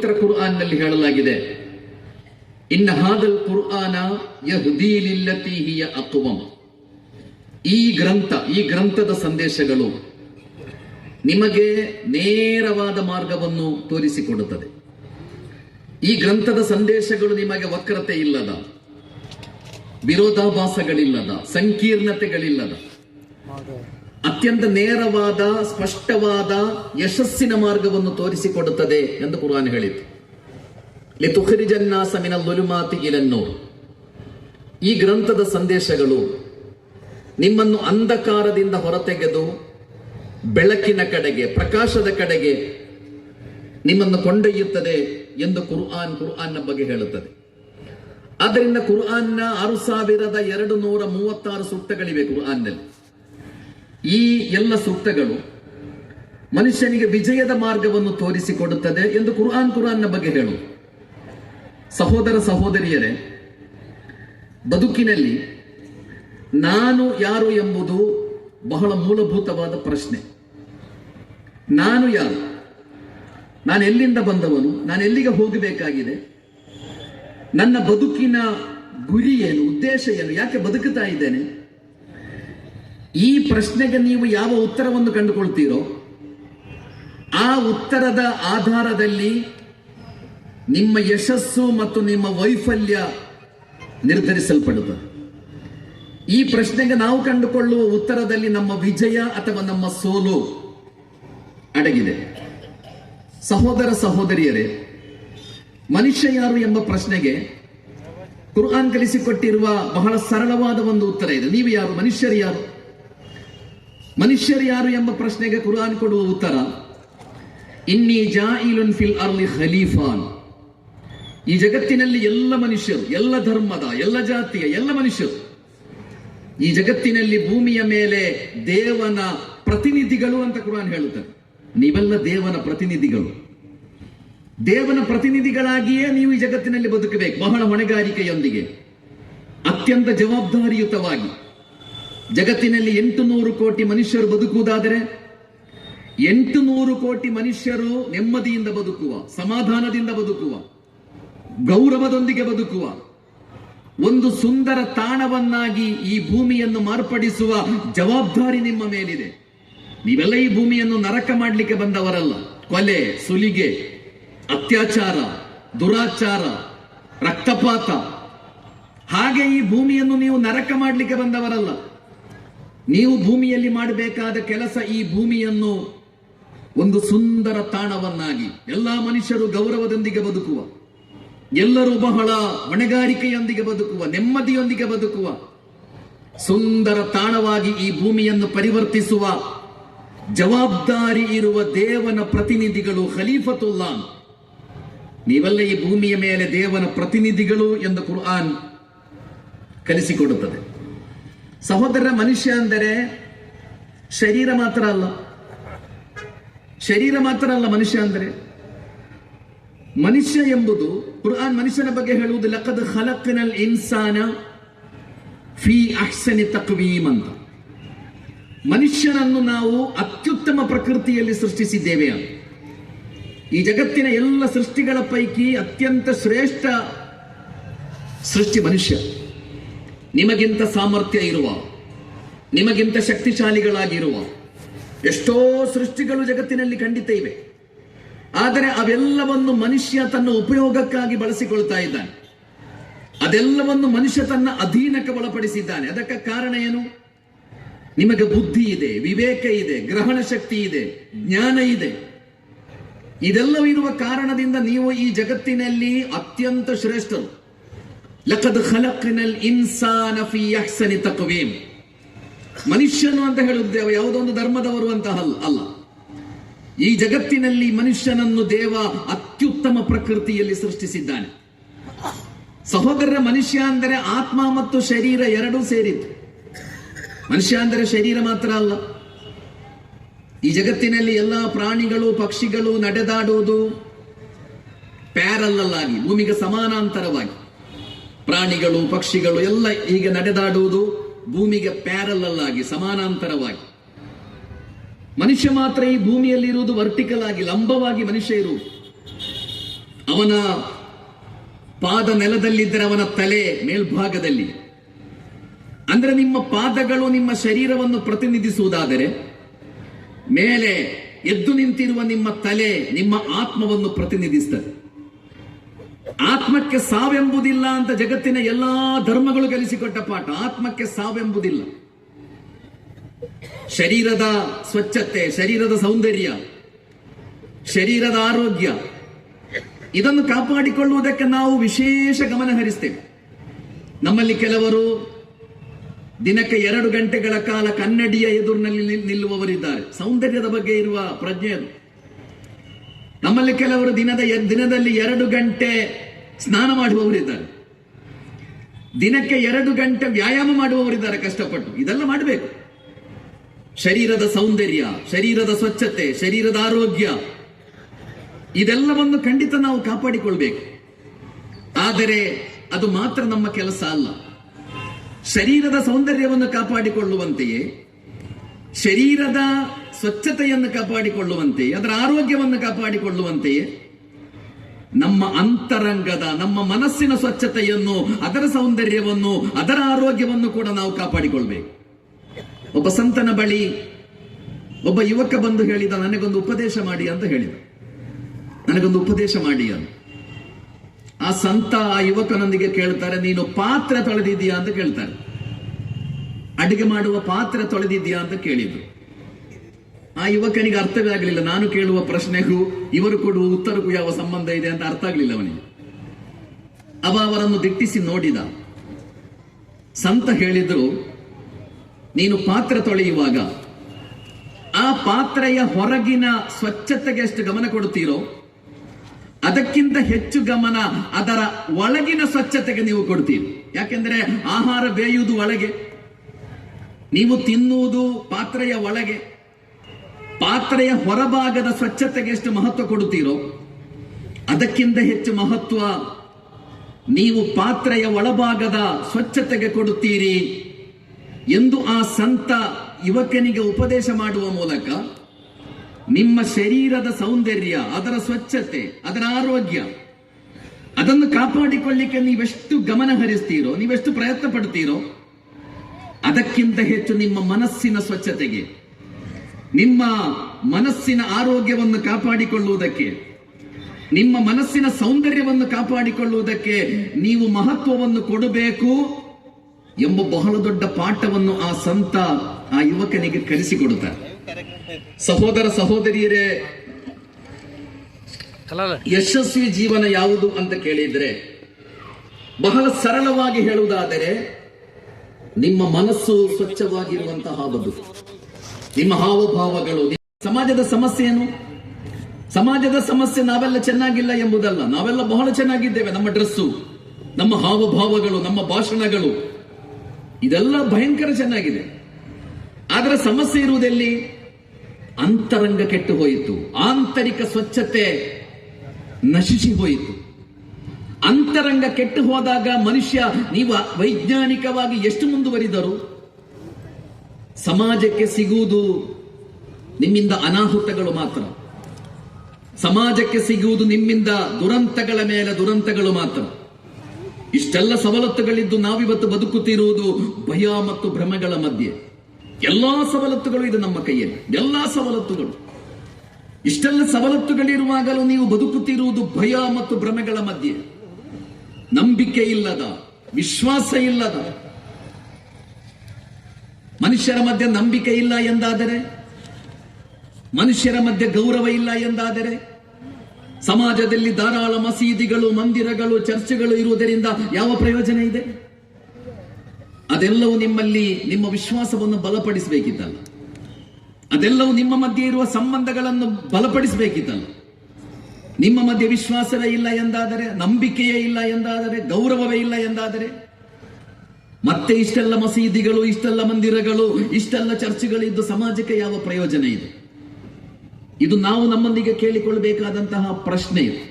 ಪವಿತ್ರ ಕುರ್ಆನ್ನಲ್ಲಿ ಹೇಳಲಾಗಿದೆ. ಇನ್ನ ಹಾದಲ್ ಕುರ್ಆನ ಯಹುದೀಲಿಲ್ಲತೀಹಿಯ ಅಕುವಂ ಈ ಗ್ರಂಥ, ಈ ಗ್ರಂಥದ ಸಂದೇಶಗಳು ನಿಮಗೆ ನೇರವಾದ ಮಾರ್ಗವನ್ನು ತೋರಿಸಿಕೊಡುತ್ತದೆ. ಈ ಗ್ರಂಥದ ಸಂದೇಶಗಳು ನಿಮಗೆ ವಕ್ರತೆ ಇಲ್ಲದ, ವಿರೋಧಾಭಾಸಗಳಿಲ್ಲದ, ಸಂಕೀರ್ಣತೆಗಳಿಲ್ಲದ ಅತ್ಯಂತ ನೇರವಾದ, ಸ್ಪಷ್ಟವಾದ, ಯಶಸ್ಸಿನ ಮಾರ್ಗವನ್ನು ತೋರಿಸಿಕೊಡುತ್ತದೆ ಎಂದು ಕುರಾನ್ ಹೇಳಿತು. ಲಿತುಖರಿಜನ್ನಾಸ ಮಿನ ಲುಲುಮಾತಿ ಇಲನ್ನೂರು ಈ ಗ್ರಂಥದ ಸಂದೇಶಗಳು ನಿಮ್ಮನ್ನು ಅಂಧಕಾರದಿಂದ ಹೊರತೆಗೆದು ಬೆಳಕಿನ ಕಡೆಗೆ, ಪ್ರಕಾಶದ ಕಡೆಗೆ ನಿಮ್ಮನ್ನು ಕೊಂಡೊಯ್ಯುತ್ತದೆ ಎಂದು ಕುರ್ಆನ್ ಕುರ್ಆನ್ನ ಬಗ್ಗೆ ಹೇಳುತ್ತದೆ. ಆದ್ದರಿಂದ ಕುರ್ಆನ್ನ ಆರು ಸಾವಿರದ ಎರಡು ನೂರ ಮೂವತ್ತಾರು ಸೂಕ್ತಗಳಿವೆ ಕುರ್ಆನ್ನಲ್ಲಿ. ಈ ಎಲ್ಲ ಸೂಕ್ತಗಳು ಮನುಷ್ಯನಿಗೆ ವಿಜಯದ ಮಾರ್ಗವನ್ನು ತೋರಿಸಿಕೊಡುತ್ತದೆ ಎಂದು ಕುರ್ಆನ್ ಕುರಾನ್ನ ಬಗ್ಗೆ ಹೇಳು. ಸಹೋದರ ಸಹೋದರಿಯರೇ, ಬದುಕಿನಲ್ಲಿ ನಾನು ಯಾರು ಎಂಬುದು ಬಹಳ ಮೂಲಭೂತವಾದ ಪ್ರಶ್ನೆ. ನಾನು ಯಾರು? ನಾನು ಎಲ್ಲಿಂದ ಬಂದವನು? ನಾನು ಎಲ್ಲಿಗೆ ಹೋಗಬೇಕಾಗಿದೆ? ನನ್ನ ಬದುಕಿನ ಗುರಿ ಏನು? ಉದ್ದೇಶ ಏನು? ಯಾಕೆ ಬದುಕುತ್ತಾ ಇದ್ದೇನೆ? ಈ ಪ್ರಶ್ನೆಗೆ ನೀವು ಯಾವ ಉತ್ತರವನ್ನು ಕಂಡುಕೊಳ್ತೀರೋ ಆ ಉತ್ತರದ ಆಧಾರದಲ್ಲಿ ನಿಮ್ಮ ಯಶಸ್ಸು ಮತ್ತು ನಿಮ್ಮ ವೈಫಲ್ಯ ನಿರ್ಧರಿಸಲ್ಪಡುತ್ತದೆ. ಈ ಪ್ರಶ್ನೆಗೆ ನಾವು ಕಂಡುಕೊಳ್ಳುವ ಉತ್ತರದಲ್ಲಿ ನಮ್ಮ ವಿಜಯ ಅಥವಾ ನಮ್ಮ ಸೋಲು ಅಡಗಿದೆ. ಸಹೋದರ ಸಹೋದರಿಯರೇ, ಮನುಷ್ಯ ಯಾರು ಎಂಬ ಪ್ರಶ್ನೆಗೆ ಕುರ್ಆನ್ ಕಲಿಸಿಕೊಟ್ಟಿರುವ ಬಹಳ ಸರಳವಾದ ಒಂದು ಉತ್ತರ ಇದೆ. ನೀವು ಯಾರು? ಮನುಷ್ಯರು ಯಾರು? ಮನುಷ್ಯರು ಯಾರು ಎಂಬ ಪ್ರಶ್ನೆಗೆ ಕುರಾನ್ ಕೊಡುವ ಉತ್ತರ? ಇನ್ನಿ ಜಾಯಿಲುನ್ ಫಿಲ್ ಅರ್ಲಿ ಖಲೀಫಾನ್. ಈ ಜಗತ್ತಿನಲ್ಲಿ ಎಲ್ಲ ಮನುಷ್ಯರು, ಎಲ್ಲ ಧರ್ಮದ, ಎಲ್ಲ ಜಾತಿಯ, ಎಲ್ಲ ಮನುಷ್ಯರು, ಈ ಜಗತ್ತಿನಲ್ಲಿ ಭೂಮಿಯ ಮೇಲೆ ದೇವನ ಪ್ರತಿನಿಧಿಗಳು ಅಂತ ಕುರಾನ್ ಹೇಳುತ್ತಾರೆ. ನೀವೆಲ್ಲ ದೇವನ ಪ್ರತಿನಿಧಿಗಳು. ದೇವನ ಪ್ರತಿನಿಧಿಗಳಾಗಿಯೇ ನೀವು ಈ ಜಗತ್ತಿನಲ್ಲಿ ಬದುಕಬೇಕು, ಬಹಳ ಹೊಣೆಗಾರಿಕೆಯೊಂದಿಗೆ, ಅತ್ಯಂತ ಜವಾಬ್ದಾರಿಯುತವಾಗಿ. ಜಗತ್ತಿನಲ್ಲಿ ಎಂಟು ನೂರು ಕೋಟಿ ಮನುಷ್ಯರು ಬದುಕುವುದಾದರೆ ಎಂಟು ನೂರು ಕೋಟಿ ಮನುಷ್ಯರು ನೆಮ್ಮದಿಯಿಂದ ಬದುಕುವ, ಸಮಾಧಾನದಿಂದ ಬದುಕುವ, ಗೌರವದೊಂದಿಗೆ ಬದುಕುವ, ಒಂದು ಸುಂದರ ತಾಣವನ್ನಾಗಿ ಈ ಭೂಮಿಯನ್ನು ಮಾರ್ಪಡಿಸುವ ಜವಾಬ್ದಾರಿ ನಿಮ್ಮ ಮೇಲಿದೆ. ನೀವೆಲ್ಲ ಈ ಭೂಮಿಯನ್ನು ನರಕ ಮಾಡಲಿಕ್ಕೆ ಬಂದವರಲ್ಲ. ಕೊಲೆ, ಸುಲಿಗೆ, ಅತ್ಯಾಚಾರ, ದುರಾಚಾರ, ರಕ್ತಪಾತ. ಹಾಗೆ ಈ ಭೂಮಿಯನ್ನು ನೀವು ನರಕ ಮಾಡಲಿಕ್ಕೆ ಬಂದವರಲ್ಲ. ನೀವು ಭೂಮಿಯಲ್ಲಿ ಮಾಡಬೇಕಾದ ಕೆಲಸ ಈ ಭೂಮಿಯನ್ನು ಒಂದು ಸುಂದರ ತಾಣವನ್ನಾಗಿ ಎಲ್ಲ ಮನುಷ್ಯರು ಗೌರವದೊಂದಿಗೆ ಬದುಕುವ, ಎಲ್ಲರೂ ಬಹಳ ಹೊಣೆಗಾರಿಕೆಯೊಂದಿಗೆ ಬದುಕುವ, ನೆಮ್ಮದಿಯೊಂದಿಗೆ ಬದುಕುವ ಸುಂದರ ತಾಣವಾಗಿ ಈ ಭೂಮಿಯನ್ನು ಪರಿವರ್ತಿಸುವ ಜವಾಬ್ದಾರಿ ಇರುವ ದೇವನ ಪ್ರತಿನಿಧಿಗಳು ಖಲೀಫತುಲ್ಲಾ ನೀವೆಲ್ಲ ಈ ಭೂಮಿಯ ಮೇಲೆ ದೇವನ ಪ್ರತಿನಿಧಿಗಳು ಎಂದು ಕುರ್ಆನ್ ಕಲಿಸಿಕೊಡುತ್ತದೆ. ಸಹೋದರ ಮನುಷ್ಯ ಅಂದರೆ ಶರೀರ ಮಾತ್ರ ಅಲ್ಲ. ಶರೀರ ಮಾತ್ರ ಅಲ್ಲ ಮನುಷ್ಯ ಅಂದರೆ. ಮನುಷ್ಯ ಎಂಬುದು ಕುರ್ಆನ್ ಮನುಷ್ಯನ ಬಗ್ಗೆ ಹೇಳುವುದು ಲಕ್ಕದ ಖಲಕ್ನಲ್ ಇನ್ಸಾನ ಫಿ ಅಹ್ಸನಿ ತಕ್ವೀಮ್ ಅಂತ. ಮನುಷ್ಯನನ್ನು ನಾವು ಅತ್ಯುತ್ತಮ ಪ್ರಕೃತಿಯಲ್ಲಿ ಸೃಷ್ಟಿಸಿದ್ದೇವೆ ಅಂತ. ಈ ಜಗತ್ತಿನ ಎಲ್ಲ ಸೃಷ್ಟಿಗಳ ಪೈಕಿ ಅತ್ಯಂತ ಶ್ರೇಷ್ಠ ಸೃಷ್ಟಿ ಮನುಷ್ಯ. ನಿಮಗಿಂತ ಸಾಮರ್ಥ್ಯ ಇರುವ, ನಿಮಗಿಂತ ಶಕ್ತಿಶಾಲಿಗಳಾಗಿರುವ, ಎಷ್ಟೋ ಸೃಷ್ಟಿಗಳು ಜಗತ್ತಿನಲ್ಲಿ ಖಂಡಿತ ಇವೆ. ಆದರೆ ಅವೆಲ್ಲವನ್ನು ಮನುಷ್ಯ ತನ್ನ ಉಪಯೋಗಕ್ಕಾಗಿ ಬಳಸಿಕೊಳ್ತಾ ಇದ್ದಾನೆ. ಅದೆಲ್ಲವನ್ನು ಮನುಷ್ಯ ತನ್ನ ಅಧೀನಕ್ಕೆ ಒಳಪಡಿಸಿದ್ದಾನೆ. ಅದಕ್ಕೆ ಕಾರಣ ಏನು? ನಿಮಗೆ ಬುದ್ಧಿ ಇದೆ, ವಿವೇಕ ಇದೆ, ಗ್ರಹಣ ಶಕ್ತಿ ಇದೆ, ಜ್ಞಾನ ಇದೆ. ಇದೆಲ್ಲವಿರುವ ಕಾರಣದಿಂದ ನೀವು ಈ ಜಗತ್ತಿನಲ್ಲಿ ಅತ್ಯಂತ ಶ್ರೇಷ್ಠರು. ಲಕದ್ ಖಲಕ್ನಲ್ ಇನ್ಸಾನ ಫಿ ಅಹ್ಸನಿ ತಕ್ವೀಮ್. ಮನುಷ್ಯನು ಅಂತ ಹೇಳುತ್ತೇವೆ ಯಾವುದೊಂದು ಧರ್ಮದವರು ಅಂತ ಅಲ್ಲ ಈ ಜಗತ್ತಿನಲ್ಲಿ ಮನುಷ್ಯನನ್ನು ದೇವ ಅತ್ಯುತ್ತಮ ಪ್ರಕೃತಿಯಲ್ಲಿ ಸೃಷ್ಟಿಸಿದ್ದಾನೆ. ಸಹೋದರ ಮನುಷ್ಯ ಅಂದರೆ ಆತ್ಮ ಮತ್ತು ಶರೀರ ಎರಡೂ ಸೇರಿತ್ತು ಮನುಷ್ಯ ಅಂದರೆ ಶರೀರ ಮಾತ್ರ ಅಲ್ಲ. ಈ ಜಗತ್ತಿನಲ್ಲಿ ಎಲ್ಲ ಪ್ರಾಣಿಗಳು, ಪಕ್ಷಿಗಳು ನಡೆದಾಡುವುದು ಪ್ಯಾರಲ್ಲಾಗಿ ಭೂಮಿಗೆ ಸಮಾನಾಂತರವಾಗಿ. ಪ್ರಾಣಿಗಳು, ಪಕ್ಷಿಗಳು ಎಲ್ಲ ಹೀಗೆ ನಡೆದಾಡುವುದು ಭೂಮಿಗೆ ಪ್ಯಾರಲ್ಲಲಾಗಿ ಸಮಾನಾಂತರವಾಗಿ. ಮನುಷ್ಯ ಮಾತ್ರ ಈ ಭೂಮಿಯಲ್ಲಿ ಇರುವುದು ವರ್ಟಿಕಲ್ ಆಗಿ, ಲಂಬವಾಗಿ ಮನುಷ್ಯ ಇರುವುದು. ಅವನ ಪಾದ ನೆಲದಲ್ಲಿದ್ದರೆ ಅವನ ತಲೆ ಮೇಲ್ಭಾಗದಲ್ಲಿ. ಅಂದ್ರೆ ನಿಮ್ಮ ಪಾದಗಳು ನಿಮ್ಮ ಶರೀರವನ್ನು ಪ್ರತಿನಿಧಿಸುವುದಾದರೆ, ಮೇಲೆ ಎದ್ದು ನಿಂತಿರುವ ನಿಮ್ಮ ತಲೆ ನಿಮ್ಮ ಆತ್ಮವನ್ನು ಪ್ರತಿನಿಧಿಸ್ತದೆ. ಆತ್ಮಕ್ಕೆ ಸಾವೆಂಬುದಿಲ್ಲ ಅಂತ ಜಗತ್ತಿನ ಎಲ್ಲಾ ಧರ್ಮಗಳು ಕಲಿಸಿಕೊಟ್ಟ ಪಾಠ. ಆತ್ಮಕ್ಕೆ ಸಾವೆಂಬುದಿಲ್ಲ. ಶರೀರದ ಸ್ವಚ್ಛತೆ, ಶರೀರದ ಸೌಂದರ್ಯ, ಶರೀರದ ಆರೋಗ್ಯ, ಇದನ್ನು ಕಾಪಾಡಿಕೊಳ್ಳುವುದಕ್ಕೆ ನಾವು ವಿಶೇಷ ಗಮನ ಹರಿಸ್ತೇವೆ. ನಮ್ಮಲ್ಲಿ ಕೆಲವರು ದಿನಕ್ಕೆ ಎರಡು ಗಂಟೆಗಳ ಕಾಲ ಕನ್ನಡಿಯ ಎದುರಿನಲ್ಲಿ ನಿಲ್- ನಿಲ್ಲುವವರಿದ್ದಾರೆ. ಸೌಂದರ್ಯದ ಬಗ್ಗೆ ಇರುವ ಪ್ರಜ್ಞೆ ಅದು. ನಮ್ಮಲ್ಲಿ ಕೆಲವರು ದಿನದ ದಿನದಲ್ಲಿ ಎರಡು ಗಂಟೆ ಸ್ನಾನ ಮಾಡುವವರಿದ್ದಾರೆ ದಿನಕ್ಕೆ ಎರಡು ಗಂಟೆ ವ್ಯಾಯಾಮ ಮಾಡುವವರಿದ್ದಾರೆ ಕಷ್ಟಪಟ್ಟು. ಇದೆಲ್ಲ ಮಾಡಬೇಕು. ಶರೀರದ ಸೌಂದರ್ಯ, ಶರೀರದ ಸ್ವಚ್ಛತೆ, ಶರೀರದ ಆರೋಗ್ಯ, ಇದೆಲ್ಲವನ್ನು ಖಂಡಿತ ನಾವು ಕಾಪಾಡಿಕೊಳ್ಬೇಕು. ಆದರೆ ಅದು ಮಾತ್ರ ನಮ್ಮ ಕೆಲಸ ಅಲ್ಲ. ಶರೀರದ ಸೌಂದರ್ಯವನ್ನು ಕಾಪಾಡಿಕೊಳ್ಳುವಂತೆಯೇ, ಶರೀರದ ಸ್ವಚ್ಛತೆಯನ್ನು ಕಾಪಾಡಿಕೊಳ್ಳುವಂತೆಯೇ, ಅದರ ಆರೋಗ್ಯವನ್ನು ಕಾಪಾಡಿಕೊಳ್ಳುವಂತೆಯೇ ನಮ್ಮ ಅಂತರಂಗದ, ನಮ್ಮ ಮನಸ್ಸಿನ ಸ್ವಚ್ಛತೆಯನ್ನು, ಅದರ ಸೌಂದರ್ಯವನ್ನು, ಅದರ ಆರೋಗ್ಯವನ್ನು ಕೂಡ ನಾವು ಕಾಪಾಡಿಕೊಳ್ಬೇಕು. ಒಬ್ಬ ಸಂತನ ಬಳಿ, ಒಬ್ಬ ಯುವಕ ಬಂದು ಹೇಳಿದ, ನನಗೊಂದು ಉಪದೇಶ ಮಾಡಿ ಅಂತ ಹೇಳಿದ. ನನಗೊಂದು ಉಪದೇಶ ಮಾಡಿ ಅಂತ. ಆ ಸಂತ, ಆ ಯುವಕನೊಂದಿಗೆ ಕೇಳ್ತಾರೆ, ನೀನು ಪಾತ್ರೆ ತೊಳೆದಿದ್ದೀಯಾ? ಅಂತ ಕೇಳ್ತಾರೆ. ಅಡುಗೆ ಮಾಡುವ ಪಾತ್ರೆ ತೊಳೆದಿದ್ದೀಯಾ ಅಂತ ಕೇಳಿದ್ರು. ಆ ಯುವಕನಿಗೆ ಅರ್ಥವೇ ಆಗಲಿಲ್ಲ ನಾನು ಕೇಳುವ ಪ್ರಶ್ನೆಗೂ ಇವರು ಕೊಡುವ ಉತ್ತರಕ್ಕೂ ಯಾವ ಸಂಬಂಧ ಇದೆ ಅಂತ ಅರ್ಥ ಆಗಲಿಲ್ಲ ಅವನಿಗೆ. ಅವ ಅವರನ್ನು ದಿಟ್ಟಿಸಿ ನೋಡಿದ. ಸಂತ ಹೇಳಿದ್ರು, ನೀನು ಪಾತ್ರೆ ತೊಳೆಯುವಾಗ ಆ ಪಾತ್ರೆಯ ಹೊರಗಿನ ಸ್ವಚ್ಛತೆಗೆ ಎಷ್ಟು ಗಮನ ಕೊಡುತ್ತೀರೋ, ಅದಕ್ಕಿಂತ ಹೆಚ್ಚು ಗಮನ ಅದರ ಒಳಗಿನ ಸ್ವಚ್ಛತೆಗೆ ನೀವು ಕೊಡ್ತೀರಿ. ಯಾಕೆಂದ್ರೆ ಆಹಾರ ಬೇಯುವುದು ಒಳಗೆ, ನೀವು ತಿನ್ನುವುದು ಪಾತ್ರೆಯ ಒಳಗೆ. ಪಾತ್ರೆಯ ಹೊರಭಾಗದ ಸ್ವಚ್ಛತೆಗೆ ಎಷ್ಟು ಮಹತ್ವ ಕೊಡುತ್ತೀರೋ, ಅದಕ್ಕಿಂತ ಹೆಚ್ಚು ಮಹತ್ವ ನೀವು ಪಾತ್ರೆಯ ಒಳಭಾಗದ ಸ್ವಚ್ಛತೆಗೆ ಕೊಡುತ್ತೀರಿ ಎಂದು ಆ ಸಂತ ಯುವಕನಿಗೆ ಉಪದೇಶ ಮಾಡುವ ಮೂಲಕ ನಿಮ್ಮ ಶರೀರದ ಸೌಂದರ್ಯ, ಅದರ ಸ್ವಚ್ಛತೆ, ಅದರ ಆರೋಗ್ಯ, ಅದನ್ನು ಕಾಪಾಡಿಕೊಳ್ಳಿಕ್ಕೆ ನೀವೆಷ್ಟು ಗಮನ ಹರಿಸ್ತೀರೋ, ನೀವೆಷ್ಟು ಪ್ರಯತ್ನ ಪಡ್ತೀರೋ, ಅದಕ್ಕಿಂತ ಹೆಚ್ಚು ನಿಮ್ಮ ಮನಸ್ಸಿನ ಸ್ವಚ್ಛತೆಗೆ ನಿಮ್ಮ ಮನಸ್ಸಿನ ಆರೋಗ್ಯವನ್ನು ಕಾಪಾಡಿಕೊಳ್ಳುವುದಕ್ಕೆ ನಿಮ್ಮ ಮನಸ್ಸಿನ ಸೌಂದರ್ಯವನ್ನು ಕಾಪಾಡಿಕೊಳ್ಳುವುದಕ್ಕೆ ನೀವು ಮಹತ್ವವನ್ನು ಕೊಡಬೇಕು ಎಂಬ ಬಹಳ ದೊಡ್ಡ ಪಾಠವನ್ನು ಆ ಸಂತ ಆ ಯುವಕನಿಗೆ ಕಲಿಸಿಕೊಡುತ್ತಾರೆ. ಸಹೋದರ ಸಹೋದರಿಯರೇ ಯಶಸ್ವಿ ಜೀವನ ಯಾವುದು ಅಂತ ಕೇಳಿದ್ರೆ ಬಹಳ ಸರಳವಾಗಿ ಹೇಳುವುದಾದರೆ ನಿಮ್ಮ ಮನಸ್ಸು ಸ್ವಚ್ಛವಾಗಿರುವಂತಹ ಬದುಕು. ನಿಮ್ಮ ಹಾವಭಾವಗಳು ಸಮಾಜದ ಸಮಸ್ಯೆಯನ್ನು ಸಮಾಜದ ಸಮಸ್ಯೆ ನಾವೆಲ್ಲ ಚೆನ್ನಾಗಿಲ್ಲ ಎಂಬುದಲ್ಲ. ನಾವೆಲ್ಲ ಬಹಳ ಚೆನ್ನಾಗಿದ್ದೇವೆ, ನಮ್ಮ ಡ್ರೆಸ್ಸು, ನಮ್ಮ ಹಾವಭಾವಗಳು, ನಮ್ಮ ಭಾಷಣಗಳು. ಇದೆಲ್ಲ ಭಯಂಕರ ಚೆನ್ನಾಗಿದೆ. ಆದರೆ ಸಮಸ್ಯೆ ಇರುವುದಲ್ಲಿ? ಅಂತರಂಗ ಕೆಟ್ಟು ಹೋಯಿತು. ಆಂತರಿಕ ಸ್ವಚ್ಛತೆ ನಶಿಸಿ ಹೋಯಿತು. ಅಂತರಂಗ ಕೆಟ್ಟು ಹೋದಾಗ ಮನುಷ್ಯ, ನೀವು ವೈಜ್ಞಾನಿಕವಾಗಿ ಎಷ್ಟು ಮುಂದುವರಿದರು? ಸಮಾಜಕ್ಕೆ ಸಿಗುವುದು ನಿಮ್ಮಿಂದ ಅನಾಹುತಗಳು ಮಾತ್ರ. ಸಮಾಜಕ್ಕೆ ಸಿಗುವುದು ನಿಮ್ಮಿಂದ ದುರಂತಗಳ ಮೇಲೆ ದುರಂತಗಳು ಮಾತ್ರ. ಇಷ್ಟೆಲ್ಲ ಸವಲತ್ತುಗಳಿದ್ದು ನಾವಿವತ್ತು ಬದುಕುತ್ತಿರುವುದು ಭಯ ಮತ್ತು ಭ್ರಮೆಗಳ ಮಧ್ಯೆ. ಎಲ್ಲಾ ಸವಲತ್ತುಗಳು ಇದು ನಮ್ಮ ಕೈಯಲ್ಲಿ. ಎಲ್ಲಾ ಸವಲತ್ತುಗಳು. ಇಷ್ಟೆಲ್ಲ ಸವಲತ್ತುಗಳಿರುವಾಗಲೂ ನೀವು ಬದುಕುತ್ತಿರುವುದು ಭಯ ಮತ್ತು ಭ್ರಮೆಗಳ ಮಧ್ಯೆ. ನಂಬಿಕೆ ಇಲ್ಲದ, ವಿಶ್ವಾಸ ಇಲ್ಲದ ಮನುಷ್ಯರ ಮಧ್ಯೆ ನಂಬಿಕೆ ಇಲ್ಲ ಎಂದಾದರೆ, ಮನುಷ್ಯರ ಮಧ್ಯೆ ಗೌರವ ಇಲ್ಲ ಎಂದಾದರೆ, ಸಮಾಜದಲ್ಲಿ ಧಾರಾಳ ಮಸೀದಿಗಳು, ಮಂದಿರಗಳು, ಚರ್ಚೆಗಳು ಇರುವುದರಿಂದ ಯಾವ ಪ್ರಯೋಜನ ಇದೆ? ಅದೆಲ್ಲವೂ ನಿಮ್ಮಲ್ಲಿ ನಿಮ್ಮ ವಿಶ್ವಾಸವನ್ನು ಬಲಪಡಿಸಬೇಕಿತ್ತಲ್ಲ. ಅದೆಲ್ಲವೂ ನಿಮ್ಮ ಮಧ್ಯೆ ಇರುವ ಸಂಬಂಧಗಳನ್ನು ಬಲಪಡಿಸಬೇಕಿತ್ತಲ್ಲ. ನಿಮ್ಮ ಮಧ್ಯೆ ವಿಶ್ವಾಸವೇ ಇಲ್ಲ ಎಂದಾದರೆ, ನಂಬಿಕೆಯೇ ಇಲ್ಲ ಎಂದಾದರೆ, ಗೌರವವೇ ಇಲ್ಲ ಎಂದಾದರೆ ಮತ್ತೆ ಇಷ್ಟೆಲ್ಲ ಮಸೀದಿಗಳು, ಇಷ್ಟೆಲ್ಲ ಮಂದಿರಗಳು, ಇಷ್ಟೆಲ್ಲ ಚರ್ಚ್ಗಳಿದ್ದು ಸಮಾಜಕ್ಕೆ ಯಾವ ಪ್ರಯೋಜನ ಇದೆ? ಇದು ನಾವು ನಮ್ಮೊಂದಿಗೆ ಕೇಳಿಕೊಳ್ಳಬೇಕಾದಂತಹ ಪ್ರಶ್ನೆ ಇದು.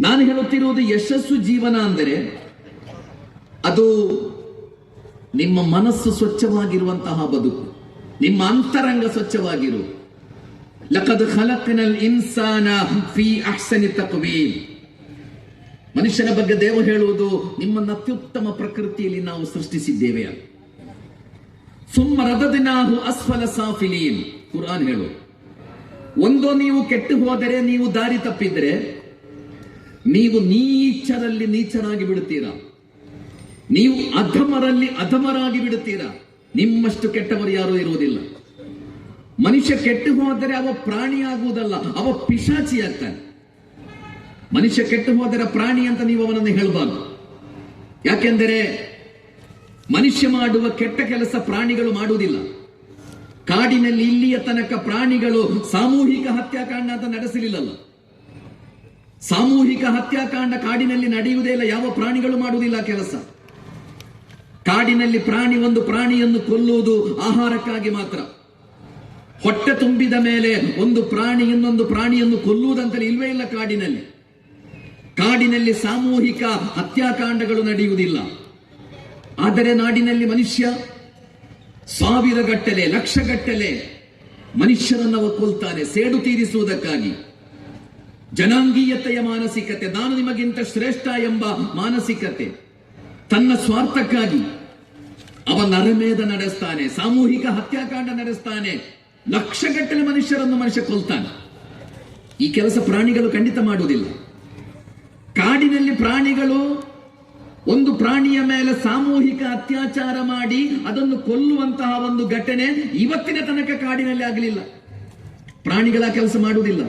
ನಾನು ಹೇಳುತ್ತಿರುವುದು ಯಶಸ್ಸು ಜೀವನ ಅಂದರೆ ಅದು ನಿಮ್ಮ ಮನಸ್ಸು ಸ್ವಚ್ಛವಾಗಿರುವಂತಹ ಬದುಕು, ನಿಮ್ಮ ಅಂತರಂಗ ಸ್ವಚ್ಛವಾಗಿರು. ಲಕದ ಖಲಕ್ನಲ್ ಇನ್ಸಾನ ಫಿ ಅಹ್ಸನಿ ತಕ್ವೀಮ್. ಮನುಷ್ಯನ ಬಗ್ಗೆ ದೇವರು ಹೇಳುವುದು ನಿಮ್ಮನ್ನು ಅತ್ಯುತ್ತಮ ಪ್ರಕೃತಿಯಲ್ಲಿ ನಾವು ಸೃಷ್ಟಿಸಿದ್ದೇವೆ. ಸುಮ್ಮ ರದದಿನಾಹು ಅಸ್ಫಲ ಸಾಫಿಲೀನ್. ಕುರಾನ್ ಹೇಳು. ಒಂದೋ ನೀವು ಕೆಟ್ಟು ಹೋದರೆ ನೀವು ದಾರಿ ತಪ್ಪಿದ್ರೆ ನೀವು ನೀಚರಲ್ಲಿ ನೀಚರಾಗಿ ಬಿಡುತ್ತೀರಾ? ನೀವು ಅಧಮರಲ್ಲಿ ಅಧಮರಾಗಿ ಬಿಡುತ್ತೀರಾ? ನಿಮ್ಮಷ್ಟು ಕೆಟ್ಟವರು ಯಾರೂ ಇರುವುದಿಲ್ಲ. ಮನುಷ್ಯ ಕೆಟ್ಟು ಹೋದರೆ ಅವ ಪ್ರಾಣಿಯಾಗುವುದಲ್ಲ, ಅವ ಪಿಶಾಚಿ ಆಗ್ತಾನೆ ಮನುಷ್ಯ ಕೆಟ್ಟು ಹೋದರೆ ಪ್ರಾಣಿ ಅಂತ ನೀವು ಅವನನ್ನು ಹೇಳಬಾರ್ದು. ಯಾಕೆಂದರೆ ಮನುಷ್ಯ ಮಾಡುವ ಕೆಟ್ಟ ಕೆಲಸ ಪ್ರಾಣಿಗಳು ಮಾಡುವುದಿಲ್ಲ. ಕಾಡಿನಲ್ಲಿ ಇಲ್ಲಿಯ ತನಕ ಪ್ರಾಣಿಗಳು ಸಾಮೂಹಿಕ ಹತ್ಯಾಕಾಂಡ ಅಂತ ನಡೆಸಲಿಲ್ಲಲ್ಲ. ಸಾಮೂಹಿಕ ಹತ್ಯಾಕಾಂಡ ಕಾಡಿನಲ್ಲಿ ನಡೆಯುವುದೇ ಇಲ್ಲ, ಯಾವ ಪ್ರಾಣಿಗಳು ಮಾಡುವುದಿಲ್ಲ ಕೆಲಸ. ಕಾಡಿನಲ್ಲಿ ಪ್ರಾಣಿ ಒಂದು ಪ್ರಾಣಿಯನ್ನು ಕೊಲ್ಲುವುದು ಆಹಾರಕ್ಕಾಗಿ ಮಾತ್ರ. ಹೊಟ್ಟೆ ತುಂಬಿದ ಮೇಲೆ ಒಂದು ಪ್ರಾಣಿ ಇನ್ನೊಂದು ಪ್ರಾಣಿಯನ್ನು ಕೊಲ್ಲುವುದಂತಲೇ ಇಲ್ವೇ ಇಲ್ಲ ಕಾಡಿನಲ್ಲಿ. ಕಾಡಿನಲ್ಲಿ ಸಾಮೂಹಿಕ ಹತ್ಯಾಕಾಂಡಗಳು ನಡೆಯುವುದಿಲ್ಲ. ಆದರೆ ನಾಡಿನಲ್ಲಿ ಮನುಷ್ಯ ಸಾವಿರ ಗಟ್ಟಲೆ ಲಕ್ಷ ಗಟ್ಟಲೆ ಮನುಷ್ಯರನ್ನು ಒಕ್ಕೊಳ್ತಾನೆ ಸೇಡು ತೀರಿಸುವುದಕ್ಕಾಗಿ. ಜನಾಂಗೀಯತೆಯ ಮಾನಸಿಕತೆ, ನಾನು ನಿಮಗಿಂತ ಶ್ರೇಷ್ಠ ಎಂಬ ಮಾನಸಿಕತೆ, ತನ್ನ ಸ್ವಾರ್ಥಕ್ಕಾಗಿ ಅವ ನರಮೇಧ ನಡೆಸ್ತಾನೆ, ಸಾಮೂಹಿಕ ಹತ್ಯಾಕಾಂಡ ನಡೆಸ್ತಾನೆ, ಲಕ್ಷಗಟ್ಟಲೆ ಮನುಷ್ಯರನ್ನು ಮನುಷ್ಯ ಕೊಲ್ತಾನೆ. ಈ ಕೆಲಸ ಪ್ರಾಣಿಗಳು ಖಂಡಿತ ಮಾಡುವುದಿಲ್ಲ. ಕಾಡಿನಲ್ಲಿ ಪ್ರಾಣಿಗಳು ಒಂದು ಪ್ರಾಣಿಯ ಮೇಲೆ ಸಾಮೂಹಿಕ ಅತ್ಯಾಚಾರ ಮಾಡಿ ಅದನ್ನು ಕೊಲ್ಲುವಂತಹ ಒಂದು ಘಟನೆ ಇವತ್ತಿನ ತನಕ ಕಾಡಿನಲ್ಲಿ ಆಗಲಿಲ್ಲ. ಪ್ರಾಣಿಗಳ ಕೆಲಸ ಮಾಡುವುದಿಲ್ಲ.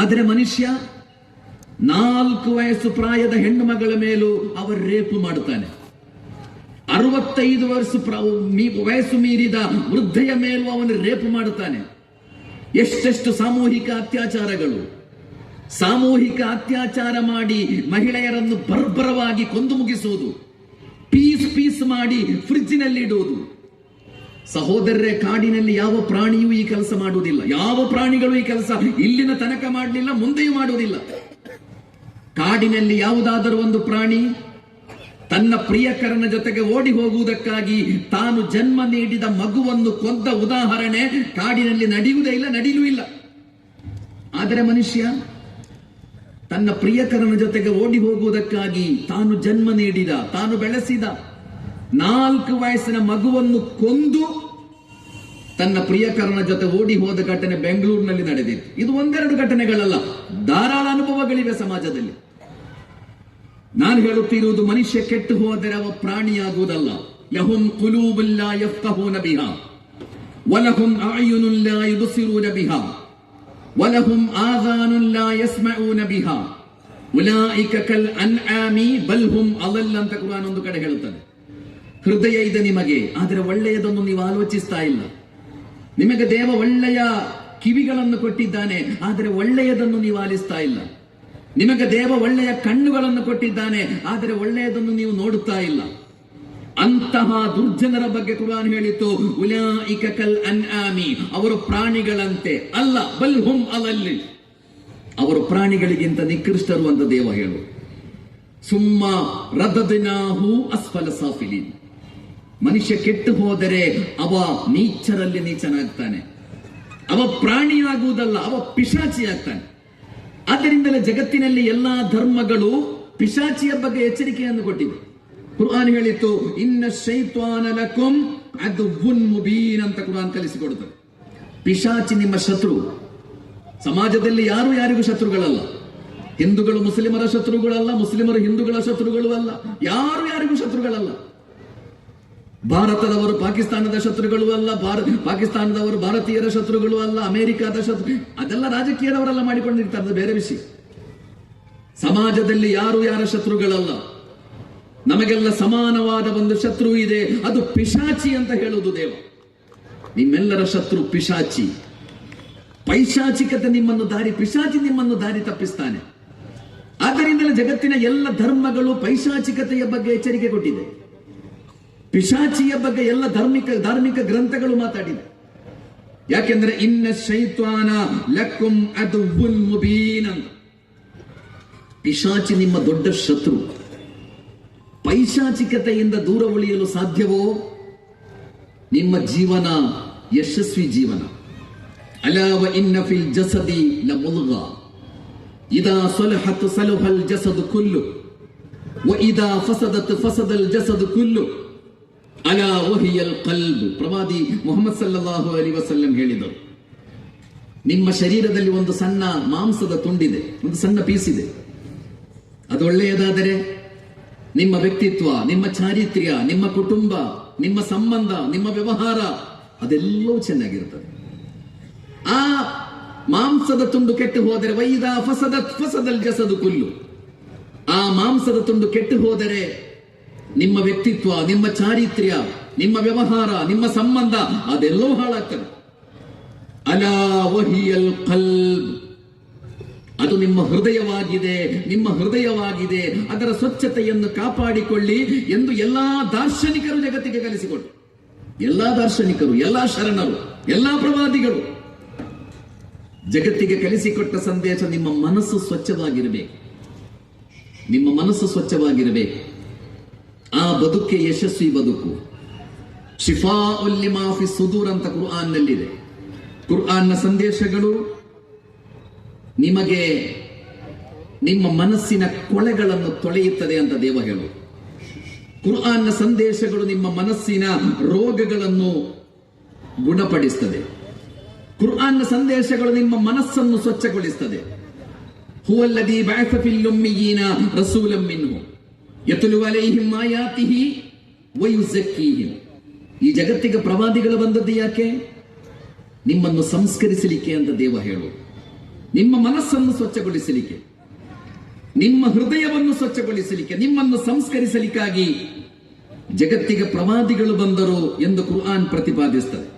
ಆದರೆ ಮನುಷ್ಯ ನಾಲ್ಕು ವಯಸ್ಸು ಪ್ರಾಯದ ಹೆಣ್ಣು ಮಗಳ ಮೇಲೂ ಅವರು ರೇಪು ಮಾಡುತ್ತಾನೆ. ಅರವತ್ತೈದು ವರ್ಷ ವಯಸ್ಸು ಮೀರಿದ ವೃದ್ಧೆಯ ಮೇಲೂ ಅವನು ರೇಪು ಮಾಡುತ್ತಾನೆ. ಎಷ್ಟೆಷ್ಟು ಸಾಮೂಹಿಕ ಅತ್ಯಾಚಾರಗಳು. ಸಾಮೂಹಿಕ ಅತ್ಯಾಚಾರ ಮಾಡಿ ಮಹಿಳೆಯರನ್ನು ಬರ್ಬರವಾಗಿ ಕೊಂದು ಮುಗಿಸುವುದು, ಪೀಸ್ ಪೀಸ್ ಮಾಡಿ ಫ್ರಿಡ್ಜಿನಲ್ಲಿ ಇಡುವುದು. ಸಹೋದರರೇ, ಕಾಡಿನಲ್ಲಿ ಯಾವ ಪ್ರಾಣಿಯೂ ಈ ಕೆಲಸ ಮಾಡುವುದಿಲ್ಲ. ಯಾವ ಪ್ರಾಣಿಗಳು ಈ ಕೆಲಸ ಇಲ್ಲಿನ ತನಕ ಮಾಡಲಿಲ್ಲ, ಮುಂದೆಯೂ ಮಾಡುವುದಿಲ್ಲ. ಕಾಡಿನಲ್ಲಿ ಯಾವುದಾದರೂ ಒಂದು ಪ್ರಾಣಿ ತನ್ನ ಪ್ರಿಯಕರನ ಜೊತೆಗೆ ಓಡಿ ಹೋಗುವುದಕ್ಕಾಗಿ ತಾನು ಜನ್ಮ ನೀಡಿದ ಮಗುವನ್ನು ಕೊಂದ ಉದಾಹರಣೆ ಕಾಡಿನಲ್ಲಿ ನಡೆಯುವುದೇ ಇಲ್ಲ, ನಡೆಯಲೂ ಇಲ್ಲ. ಆದರೆ ಮನುಷ್ಯ ತನ್ನ ಪ್ರಿಯಕರನ ಜೊತೆಗೆ ಓಡಿ ಹೋಗುವುದಕ್ಕಾಗಿ ತಾನು ಜನ್ಮ ನೀಡಿದ, ತಾನು ಬೆಳೆಸಿದ ನಾಲ್ಕು ವಯಸ್ಸಿನ ಮಗುವನ್ನು ಕೊಂದು ತನ್ನ ಪ್ರಿಯಕರನ ಜೊತೆ ಓಡಿ ಹೋದ ಘಟನೆ ಬೆಂಗಳೂರಿನಲ್ಲಿ ನಡೆದಿತ್ತು. ಇದು ಒಂದೆರಡು ಘಟನೆಗಳಲ್ಲ, ಧಾರಾಳ ಅನುಭವಗಳಿವೆ ಸಮಾಜದಲ್ಲಿ. ನಾನು ಹೇಳುತ್ತಿರುವುದು, ಮನುಷ್ಯ ಕೆಟ್ಟು ಹೋದರೆ ಅವ ಪ್ರಾಣಿಯಾಗುವುದಲ್ಲ. ಲಹುಂ ಕುಲೂಬುಲ್ಲಾ ಯಫ್ತಹೂ ಬಿಹಾ, ವಲಹುಂ ಆಯುನುಲ್ಲಾ ಯುಬಸಿರೂನ ಬಿಹಾ. ವಲಹುಂ ಆಗಾನುಲ್ಲ ಯಸ್ಮಊನ ಬಿಹಾ ಉಲಾಯಿಕ ಕಲ್ ಅನ್ಆಮಿ ಬಲ್ ಹುಂ ಅಲಲ್ ಅಂತ ಕುರಾನ್ ಒಂದು ಕಡೆ ಹೇಳುತ್ತದೆ ಹೃದಯ ಇದೆ ನಿಮಗೆ ಆದರೆ ಒಳ್ಳೆಯದನ್ನು ನೀವು ಆಲೋಚಿಸ್ತಾ ಇಲ್ಲ ನಿಮಗೆ ದೇವ ಒಳ್ಳೆಯ ಕಿವಿಗಳನ್ನು ಕೊಟ್ಟಿದ್ದಾನೆ ಆದರೆ ಒಳ್ಳೆಯದನ್ನು ನೀವು ಆಲಿಸ್ತಾ ಇಲ್ಲ ನಿಮಗೆ ದೇವ ಒಳ್ಳೆಯ ಕಣ್ಣುಗಳನ್ನು ಕೊಟ್ಟಿದ್ದಾನೆ ಆದರೆ ಒಳ್ಳೆಯದನ್ನು ನೀವು ನೋಡುತ್ತಾ ಇಲ್ಲ ಅಂತಹ ದುರ್ಜನರ ಬಗ್ಗೆ ಕುರಾನ್ ಹೇಳಿತು ಉಲಾಯಿಕಲ್ ಕಲ್ ಅನ್ಆಮಿ ಅವರು ಪ್ರಾಣಿಗಳಂತೆ. ಅಲ್ಲ, ಬಲ್ ಹುಂ ಅಲಲ್ಲಿ. ಅವರು ಪ್ರಾಣಿಗಳಿಗಿಂತ ನಿಕೃಷ್ಟರು ಅಂತ ದೇವ ಹೇಳು. ಸುಮ್ಮ ರದದಿನಾಹು ಅಸ್ಫಲ ಸಾಫಿಲಿ ಮನುಷ್ಯ ಕೆಟ್ಟು ಹೋದರೆ ಅವ ನೀಚರಲ್ಲಿ ನೀಚನಾಗ್ತಾನೆ. ಅವ ಪ್ರಾಣಿಯಾಗುವುದಲ್ಲ, ಅವ ಪಿಶಾಚಿ ಆಗ್ತಾನೆ ಆದ್ದರಿಂದಲೇ ಜಗತ್ತಿನಲ್ಲಿ ಎಲ್ಲಾ ಧರ್ಮಗಳು ಪಿಶಾಚಿಯ ಬಗ್ಗೆ ಎಚ್ಚರಿಕೆಯನ್ನು ಕೊಟ್ಟಿವೆ. ಕುರ್ಆನ್ ಹೇಳಿತ್ತು, ಇನ್ನ ಶೈತ್ವಾನ ಲಕುಂ ಅದು ಮುಬೀನ್ ಅಂತ ಕುರಾನ್ ಕಲಿಸಿಕೊಡುತ್ತದೆ ಪಿಶಾಚಿ ನಿಮ್ಮ ಶತ್ರು. ಸಮಾಜದಲ್ಲಿ ಯಾರು ಯಾರಿಗೂ ಶತ್ರುಗಳಲ್ಲ. ಹಿಂದೂಗಳು ಮುಸ್ಲಿಮರ ಶತ್ರುಗಳಲ್ಲ, ಮುಸ್ಲಿಮರು ಹಿಂದೂಗಳ ಶತ್ರುಗಳು ಅಲ್ಲ. ಯಾರು ಯಾರಿಗೂ ಶತ್ರುಗಳಲ್ಲ. ಭಾರತದವರು ಪಾಕಿಸ್ತಾನದ ಶತ್ರುಗಳು ಅಲ್ಲ ಭಾರತ ಪಾಕಿಸ್ತಾನದವರು ಭಾರತೀಯರ ಶತ್ರುಗಳು ಅಲ್ಲ, ಅಮೆರಿಕದ ಶತ್ರು, ಅದೆಲ್ಲ ರಾಜಕೀಯದವರೆಲ್ಲ ಮಾಡಿಕೊಂಡಿರ್ತಾರೆ ಬೇರೆ ವಿಷಯ. ಸಮಾಜದಲ್ಲಿ ಯಾರು ಯಾರ ಶತ್ರುಗಳಲ್ಲ. ನಮಗೆಲ್ಲ ಸಮಾನವಾದ ಒಂದು ಶತ್ರು ಇದೆ, ಅದು ಪಿಶಾಚಿ ಅಂತ ಹೇಳುವುದು ದೇವ. ನಿಮ್ಮೆಲ್ಲರ ಶತ್ರು ಪಿಶಾಚಿ. ಪೈಶಾಚಿಕತೆ ನಿಮ್ಮನ್ನು ದಾರಿ, ಪಿಶಾಚಿ ನಿಮ್ಮನ್ನು ದಾರಿ ತಪ್ಪಿಸ್ತಾನೆ. ಆದ್ದರಿಂದಲೇ ಜಗತ್ತಿನ ಎಲ್ಲ ಧರ್ಮಗಳು ಪೈಶಾಚಿಕತೆಯ ಬಗ್ಗೆ ಎಚ್ಚರಿಕೆ ಕೊಟ್ಟಿದೆ. ಪಿಶಾಚಿಯ ಬಗ್ಗೆ ಎಲ್ಲ ಧಾರ್ಮಿಕ ಧಾರ್ಮಿಕ ಗ್ರಂಥಗಳು ಮಾತಾಡಿದೆ. ಯಾಕೆಂದ್ರೆ, ಇನ್ನ ಶೈತ್ವಾನ ಲಕ್ಕುಂ ಅದು ಪಿಶಾಚಿ ನಿಮ್ಮ ದೊಡ್ಡ ಶತ್ರು. ಪೈಶಾಚಿಕತೆಯಿಂದ ದೂರ ಉಳಿಯಲು ಸಾಧ್ಯವೋ? ನಿಮ್ಮ ಜೀವನ ಯಶಸ್ವಿ ಜೀವನ. ಅಲಾವ ಇನ್ನ ಫಿಲ್ ಜಸದಿ ನ ಮುಲ್ಗ ಇದಾ ಸೊಲಹತ್ ಸಲುಹಲ್ ಜಸದು ಕುಲ್ಲು. ಇದಾ ಫಸದತ್ ಫಸದಲ್ ಜಸದು ಕುಲ್ಲು. ಅಲ ಒಹಿಯಲ್ ಕಲ್ಬ್. ಪ್ರವಾದಿ ಮೊಹಮ್ಮದ್ ಸಲ್ಲಾಹು ಅಲಿ ವಸಲ್ಲಂ ಹೇಳಿದರು. ನಿಮ್ಮ ಶರೀರದಲ್ಲಿ ಒಂದು ಸಣ್ಣ ಮಾಂಸದ ತುಂಡಿದೆ. ಒಂದು ಸಣ್ಣ ಪೀಸ್ ಇದೆ ಅದು ಒಳ್ಳೆಯದಾದರೆ? ನಿಮ್ಮ ವ್ಯಕ್ತಿತ್ವ, ನಿಮ್ಮ ಚಾರಿತ್ರ್ಯ, ನಿಮ್ಮ ಕುಟುಂಬ, ನಿಮ್ಮ ಸಂಬಂಧ, ನಿಮ್ಮ ವ್ಯವಹಾರ, ಅದೆಲ್ಲವೂ ಚೆನ್ನಾಗಿರ್ತದೆ ಆ ಮಾಂಸದ ತುಂಡು ಕೆಟ್ಟು ಹೋದರೆ ವೈದ ಫಸದ ಫಸದಲ್ ಜಸದು ಕುಲ್ಲು. ಆ ಮಾಂಸದ ತುಂಡು ಕೆಟ್ಟು ಹೋದರೆ ನಿಮ್ಮ ವ್ಯಕ್ತಿತ್ವ, ನಿಮ್ಮ ಚಾರಿತ್ರ್ಯ, ನಿಮ್ಮ ವ್ಯವಹಾರ, ನಿಮ್ಮ ಸಂಬಂಧ ಅದೆಲ್ಲವೂ ಹಾಳಾಗ್ತದೆ. ಅಲಾ ವಹಿಯಲ್ ಕಲ್ಬ್. ಅದು ನಿಮ್ಮ ಹೃದಯವಾಗಿದೆ ನಿಮ್ಮ ಹೃದಯವಾಗಿದೆ. ಅದರ ಸ್ವಚ್ಛತೆಯನ್ನು ಕಾಪಾಡಿಕೊಳ್ಳಿ ಎಂದು ಎಲ್ಲಾ ದಾರ್ಶನಿಕರು ಜಗತ್ತಿಗೆ ಕಲಿಸಿಕೊಟ್ಟು. ಎಲ್ಲಾ ದಾರ್ಶನಿಕರು, ಎಲ್ಲಾ ಶರಣರು, ಎಲ್ಲಾ ಪ್ರವಾದಿಗಳು. ಜಗತ್ತಿಗೆ ಕಲಿಸಿಕೊಟ್ಟ ಸಂದೇಶ ನಿಮ್ಮ ಮನಸ್ಸು ಸ್ವಚ್ಛವಾಗಿರಬೇಕು. ನಿಮ್ಮ ಮನಸ್ಸು ಸ್ವಚ್ಛವಾಗಿರಬೇಕು. ಆ ಬದುಕೆ ಯಶಸ್ವಿ ಬದುಕು. ಶಿಫಾ ಉಲ್ಲಿಮಾಫಿ ಸುದೂರ್ ಅಂತ ಕುರ್ಆನ್ನಲ್ಲಿದೆ ಕುರ್ಆನ್ನ ಸಂದೇಶಗಳು ನಿಮಗೆ ನಿಮ್ಮ ಮನಸ್ಸಿನ ಕೊಳೆಗಳನ್ನು ತೊಳೆಯುತ್ತದೆ ಅಂತ ದೇವ ಹೇಳು. ಕುರ್ಆನ್ನ ಸಂದೇಶಗಳು ನಿಮ್ಮ ಮನಸ್ಸಿನ ರೋಗಗಳನ್ನು ಗುಣಪಡಿಸ್ತದೆ. ಕುರ್ಆನ್ನ ಸಂದೇಶಗಳು ನಿಮ್ಮ ಮನಸ್ಸನ್ನು ಸ್ವಚ್ಛಗೊಳಿಸ್ತದೆ. ಹೂವಲ್ಲದಿ ಬ್ಯಾಸಿಲ್ಲೊಮ್ಮಿಗೀನ ರಸೂಲಮ್ಮಿನ್ನು ಎತುಲುವಲೈಹಿಂ ಮಾಯಾತಿಹಿ ವಯುಜಕ್ಕೀಹಿಂ ಈ ಜಗತ್ತಿಗೆ ಪ್ರವಾದಿಗಳು ಬಂದದ್ದು ಯಾಕೆ? ನಿಮ್ಮನ್ನು ಸಂಸ್ಕರಿಸಲಿಕ್ಕೆ ಅಂತ ದೇವ ಹೇಳು. ನಿಮ್ಮ ಮನಸ್ಸನ್ನು ಸ್ವಚ್ಛಗೊಳಿಸಲಿಕ್ಕೆ, ನಿಮ್ಮ ಹೃದಯವನ್ನು ಸ್ವಚ್ಛಗೊಳಿಸಲಿಕ್ಕೆ, ನಿಮ್ಮನ್ನು ಸಂಸ್ಕರಿಸಲಿಕ್ಕಾಗಿ ಜಗತ್ತಿಗೆ ಪ್ರವಾದಿಗಳು ಬಂದರು ಎಂದು ಕುರ್ಆನ್ ಪ್ರತಿಪಾದಿಸ್ತದೆ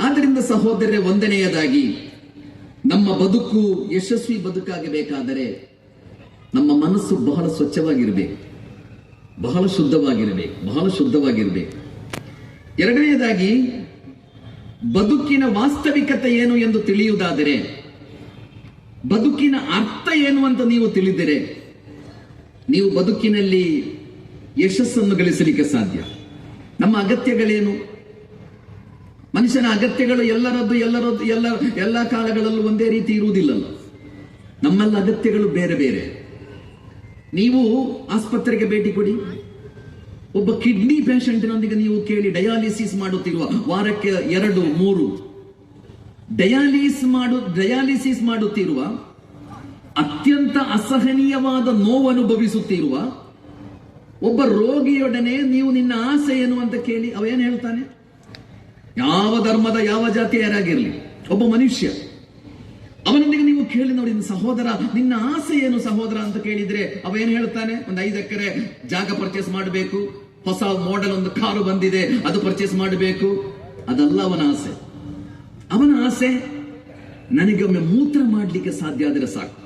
ಆದ್ದರಿಂದ ಸಹೋದರ ಒಂದನೆಯದಾಗಿ, ನಮ್ಮ ಬದುಕು ಯಶಸ್ವಿ ಬದುಕಾಗಬೇಕಾದರೆ ನಮ್ಮ ಮನಸ್ಸು ಬಹಳ ಸ್ವಚ್ಛವಾಗಿರಬೇಕು, ಬಹಳ ಶುದ್ಧವಾಗಿರಬೇಕು ಬಹಳ ಶುದ್ಧವಾಗಿರಬೇಕು. ಎರಡನೆಯದಾಗಿ, ಬದುಕಿನ ವಾಸ್ತವಿಕತೆ ಏನು ಎಂದು ತಿಳಿಯುವುದಾದರೆ ಬದುಕಿನ ಅರ್ಥ ಏನು ಅಂತ ನೀವು ತಿಳಿದರೆ. ನೀವು ಬದುಕಿನಲ್ಲಿ ಯಶಸ್ಸನ್ನು ಗಳಿಸಲಿಕ್ಕೆ ಸಾಧ್ಯ. ನಮ್ಮ ಅಗತ್ಯಗಳೇನು? ಮನುಷ್ಯನ ಅಗತ್ಯಗಳು ಎಲ್ಲರದ್ದು ಎಲ್ಲರದ್ದು ಎಲ್ಲ ಎಲ್ಲ ಕಾಲಗಳಲ್ಲೂ ಒಂದೇ ರೀತಿ ಇರುವುದಿಲ್ಲಲ್ಲ. ನಮ್ಮಲ್ಲ ಅಗತ್ಯಗಳು ಬೇರೆ ಬೇರೆ. ನೀವು ಆಸ್ಪತ್ರೆಗೆ ಭೇಟಿ ಕೊಡಿ. ಒಬ್ಬ ಕಿಡ್ನಿ ಪೇಷಂಟ್ನೊಂದಿಗೆ ನೀವು ಕೇಳಿ ಡಯಾಲಿಸಿಸ್ ಮಾಡುತ್ತಿರುವ ವಾರಕ್ಕೆ ಎರಡು, ಮೂರು. ಡಯಾಲಿಸ್ ಮಾಡು, ಡಯಾಲಿಸಿಸ್ ಮಾಡುತ್ತಿರುವ, ಅತ್ಯಂತ ಅಸಹನೀಯವಾದ ನೋವು ಅನುಭವಿಸುತ್ತಿರುವ ಒಬ್ಬ ರೋಗಿಯೊಡನೆ ನೀವು ನಿನ್ನ ಆಸೆ ಏನು ಅಂತ ಕೇಳಿ ಅವೇನು ಹೇಳ್ತಾನೆ? ಯಾವ ಧರ್ಮದ ಯಾವ ಜಾತಿಯರಾಗಿರಲಿ, ಒಬ್ಬ ಮನುಷ್ಯ, ಅವನೊಂದಿಗೆ ನೀವು ಕೇಳಿ ನೋಡಿ ಸಹೋದರ, ನಿನ್ನ ಆಸೆ ಏನು ಸಹೋದರ ಅಂತ ಕೇಳಿದ್ರೆ ಅವೇನು ಹೇಳ್ತಾನೆ? ಒಂದು ಐದು ಎಕರೆ ಜಾಗ ಪರ್ಚೇಸ್ ಮಾಡಬೇಕು, ಹೊಸ ಮಾಡೆಲ್ ಒಂದು ಕಾರು ಬಂದಿದೆ, ಅದು ಪರ್ಚೇಸ್ ಮಾಡಬೇಕು, ಅದಲ್ಲ ಅವನ ಆಸೆ. ಅವನ ಆಸೆ, ನನಗೊಮ್ಮೆ ಮೂತ್ರ ಮಾಡಲಿಕ್ಕೆ ಸಾಧ್ಯ ಆದರೆ ಸಾಕು.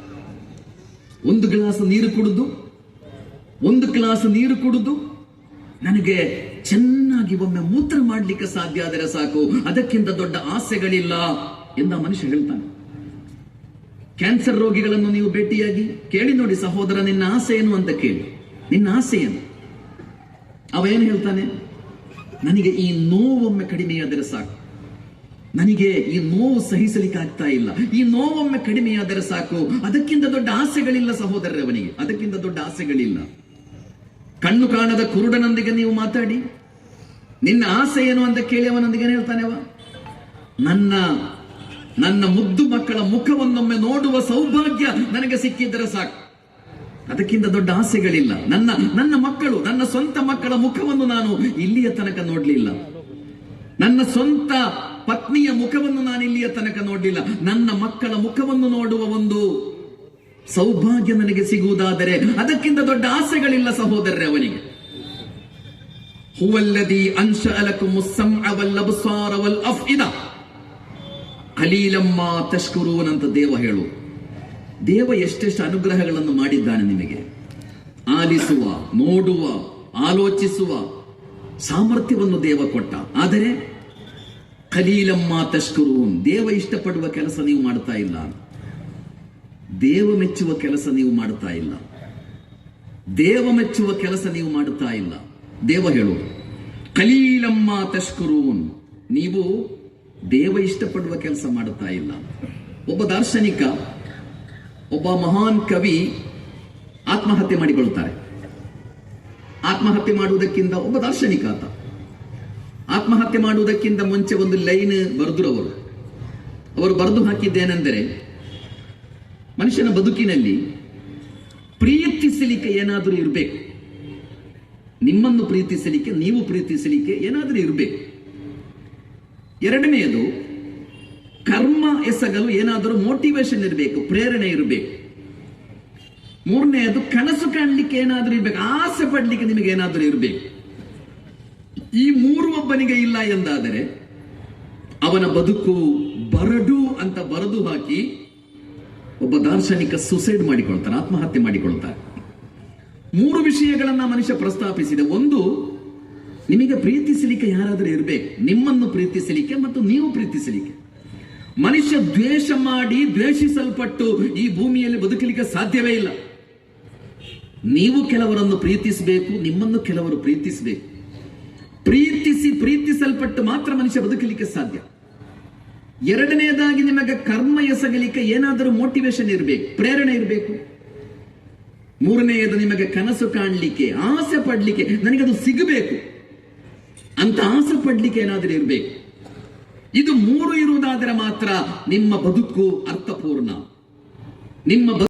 ಒಂದು ಗ್ಲಾಸ್ ನೀರು ಕುಡಿದು, ಒಂದು ಗ್ಲಾಸ್ ನೀರು ಕುಡಿದು, ನನಗೆ ಚೆನ್ನಾಗಿ ಒಮ್ಮೆ ಮೂತ್ರ ಮಾಡಲಿಕ್ಕೆ ಸಾಧ್ಯ ಆದರೆ ಸಾಕು. ಅದಕ್ಕಿಂತ ದೊಡ್ಡ ಆಸೆಗಳಿಲ್ಲ ಎಂದು ಮನುಷ್ಯ ಹೇಳ್ತಾನೆ. ಕ್ಯಾನ್ಸರ್ ರೋಗಿಗಳನ್ನು ನೀವು ಭೇಟಿಯಾಗಿ ಕೇಳಿ ನೋಡಿ ಸಹೋದರ, ನಿನ್ನ ಆಸೆ ಏನು ಅಂತ ಕೇಳಿ. ನಿನ್ನ ಆಸೆ ಏನು? ಅವ ಏನು ಹೇಳ್ತಾನೆ? ನನಗೆ ಈ ನೋವೊಮ್ಮೆ ಕಡಿಮೆಯಾದರೆ ಸಾಕು. ನನಗೆ ಈ ನೋವು ಸಹಿಸಲಿಕ್ಕೆ ಆಗ್ತಾ ಇಲ್ಲ. ಈ ನೋವೊಮ್ಮೆ ಕಡಿಮೆಯಾದರೆ ಸಾಕು. ಅದಕ್ಕಿಂತ ದೊಡ್ಡ ಆಸೆಗಳಿಲ್ಲ ಸಹೋದರರೇ ಅವನಿಗೆ. ಅದಕ್ಕಿಂತ ದೊಡ್ಡ ಆಸೆಗಳಿಲ್ಲ. ಕಣ್ಣು ಕಾಣದ ಕುರುಡನೊಂದಿಗೆ ನೀವು ಮಾತಾಡಿ. ನಿನ್ನ ಆಸೆ ಏನು ಅಂತ ಕೇಳಿ ಅವನೊಂದಿಗೆ ಹೇಳ್ತಾನೆ ನನ್ನ ನನ್ನ ಮುದ್ದು ಮಕ್ಕಳ ಮುಖವನ್ನೊಮ್ಮೆ ನೋಡುವ ಸೌಭಾಗ್ಯ ನನಗೆ ಸಿಕ್ಕಿದ್ದರೆ ಸಾಕು. ಅದಕ್ಕಿಂತ ದೊಡ್ಡ ಆಸೆಗಳಿಲ್ಲ. ನನ್ನ ನನ್ನ ಮಕ್ಕಳು, ನನ್ನ ಸ್ವಂತ ಮಕ್ಕಳ ಮುಖವನ್ನು ನಾನು ಇಲ್ಲಿಯ ತನಕ ನೋಡ್ಲಿಲ್ಲ. ನನ್ನ ಸ್ವಂತ ಪತ್ನಿಯ ಮುಖವನ್ನು ನಾನು ಇಲ್ಲಿಯ ತನಕ ನೋಡಲಿಲ್ಲ. ನನ್ನ ಮಕ್ಕಳ ಮುಖವನ್ನು ನೋಡುವ ಒಂದು ಸೌಭಾಗ್ಯ ನನಗೆ ಸಿಗುವುದಾದರೆ ಅದಕ್ಕಿಂತ ದೊಡ್ಡ ಆಸೆಗಳಿಲ್ಲ ಸಹೋದರರೇ ಅವನಿಗೆ. ಹುವಲ್ಲದಿ ಅಂಶ ಅಲಕು ಮುಸ್ಸಂ ವಲ್ ಅಬ್ಸಾರ ವಲ್ ಅಫ್ಇದ. ಅಲೀಲಮ್ಮ ತಷ್ಕುರೂನ್ ಅಂತ ದೇವ ಹೇಳು. ದೇವ ಎಷ್ಟೆಷ್ಟು ಅನುಗ್ರಹಗಳನ್ನು ಮಾಡಿದ್ದಾನೆ ನಿಮಗೆ. ಆಲಿಸುವ, ನೋಡುವ, ಆಲೋಚಿಸುವ ಸಾಮರ್ಥ್ಯವನ್ನು ದೇವ ಕೊಟ್ಟ. ಆದರೆ ಕಲೀಲಮ್ಮ ತಷ್ಕರೂನ್. ದೇವ ಇಷ್ಟಪಡುವ ಕೆಲಸ ನೀವು ಮಾಡ್ತಾ ಇಲ್ಲ. ದೇವ ಮೆಚ್ಚುವ ಕೆಲಸ ನೀವು ಮಾಡ್ತಾ ಇಲ್ಲ. ದೇವ ಮೆಚ್ಚುವ ಕೆಲಸ ನೀವು ಮಾಡುತ್ತಾ ಇಲ್ಲ. ದೇವ ಹೇಳು. ಕಲೀಲಮ್ಮ ತಷ್ಕರೂನ್. ನೀವು ದೇವ ಇಷ್ಟಪಡುವ ಕೆಲಸ ಮಾಡುತ್ತಾ ಇಲ್ಲ. ಒಬ್ಬ ದಾರ್ಶನಿಕ, ಒಬ್ಬ ಮಹಾನ್ ಕವಿ ಆತ್ಮಹತ್ಯೆ ಮಾಡಿಕೊಳ್ಳುತ್ತಾರೆ. ಆತ್ಮಹತ್ಯೆ ಮಾಡುವುದಕ್ಕಿಂತ ಒಬ್ಬ ದಾರ್ಶನಿಕ ಆತ. ಆತ್ಮಹತ್ಯೆ ಮಾಡುವುದಕ್ಕಿಂತ ಮುಂಚೆ ಒಂದು ಲೈನ್ ಬರೆದ್ರು ಅವರು. ಅವರು ಬರೆದು ಹಾಕಿದ್ದೇನೆಂದರೆ, ಮನುಷ್ಯನ ಬದುಕಿನಲ್ಲಿ ಪ್ರೀತಿಸಲಿಕ್ಕೆ ಏನಾದರೂ ಇರಬೇಕು. ನಿಮ್ಮನ್ನು ಪ್ರೀತಿಸಲಿಕ್ಕೆ, ನೀವು ಪ್ರೀತಿಸಲಿಕ್ಕೆ ಏನಾದರೂ ಇರಬೇಕು. ಎರಡನೆಯದು, ಕರ್ಮ ಎಸಗಲು ಏನಾದರೂ ಮೋಟಿವೇಶನ್ ಇರಬೇಕು, ಪ್ರೇರಣೆ ಇರಬೇಕು. ಮೂರನೆಯದು, ಕನಸು ಕಾಣಲಿಕ್ಕೆ ಏನಾದರೂ ಇರಬೇಕು, ಆಸೆ ಪಡಲಿಕ್ಕೆ ನಿಮಗೆ ಏನಾದರೂ ಇರಬೇಕು. ಈ ಮೂರು ಒಬ್ಬನಿಗೆ ಇಲ್ಲ ಎಂದಾದರೆ ಅವನ ಬದುಕು ಬರಡು ಅಂತ ಬರೆದು ಹಾಕಿ ಒಬ್ಬ ದಾರ್ಶನಿಕ ಸುಸೈಡ್ ಮಾಡಿಕೊಳ್ತಾನೆ, ಆತ್ಮಹತ್ಯೆ ಮಾಡಿಕೊಳ್ತಾನೆ. ಮೂರು ವಿಷಯಗಳನ್ನ ಮನುಷ್ಯ ಪ್ರಸ್ತಾಪಿಸಿದೆ. ಒಂದು, ನಿಮಗೆ ಪ್ರೀತಿಸಲಿಕ್ಕೆ ಯಾರಾದರೂ ಇರಬೇಕು. ನಿಮ್ಮನ್ನು ಪ್ರೀತಿಸಲಿಕ್ಕೆ ಮತ್ತು ನೀವು ಪ್ರೀತಿಸಲಿಕ್ಕೆ. ಮನುಷ್ಯ ದ್ವೇಷ ಮಾಡಿ ದ್ವೇಷಿಸಲ್ಪಟ್ಟು ಈ ಭೂಮಿಯಲ್ಲಿ ಬದುಕಲಿಕ್ಕೆ ಸಾಧ್ಯವೇ ಇಲ್ಲ. ನೀವು ಕೆಲವರನ್ನು ಪ್ರೀತಿಸಬೇಕು, ನಿಮ್ಮನ್ನು ಕೆಲವರು ಪ್ರೀತಿಸಬೇಕು. ಪ್ರೀತಿಸಿ ಪ್ರೀತಿಸಲ್ಪಟ್ಟು ಮಾತ್ರ ಮನುಷ್ಯ ಬದುಕಲಿಕ್ಕೆ ಸಾಧ್ಯ. ಎರಡನೇದಾಗಿ ನಿಮಗೆ ಕರ್ಮ ಎಸಗಲಿಕ್ಕೆ ಏನಾದರೂ ಮೋಟಿವೇಶನ್ ಇರಬೇಕು, ಪ್ರೇರಣೆ ಇರಬೇಕು. ಮೂರನೆಯದು ನಿಮಗೆ ಕನಸು ಕಾಣಲಿಕ್ಕೆ, ಆಸೆ ಪಡ್ಲಿಕ್ಕೆ ಅದು ಸಿಗಬೇಕು. ಅಂತ ಆಸೆ ಪಡ್ಲಿಕ್ಕೆ ಏನಾದರೂ ಇರಬೇಕು. ಇದು ಮೂರು ಇರುವುದಾದರೆ ಮಾತ್ರ ನಿಮ್ಮ ಬದುಕು ಅರ್ಥಪೂರ್ಣ. ನಿಮ್ಮ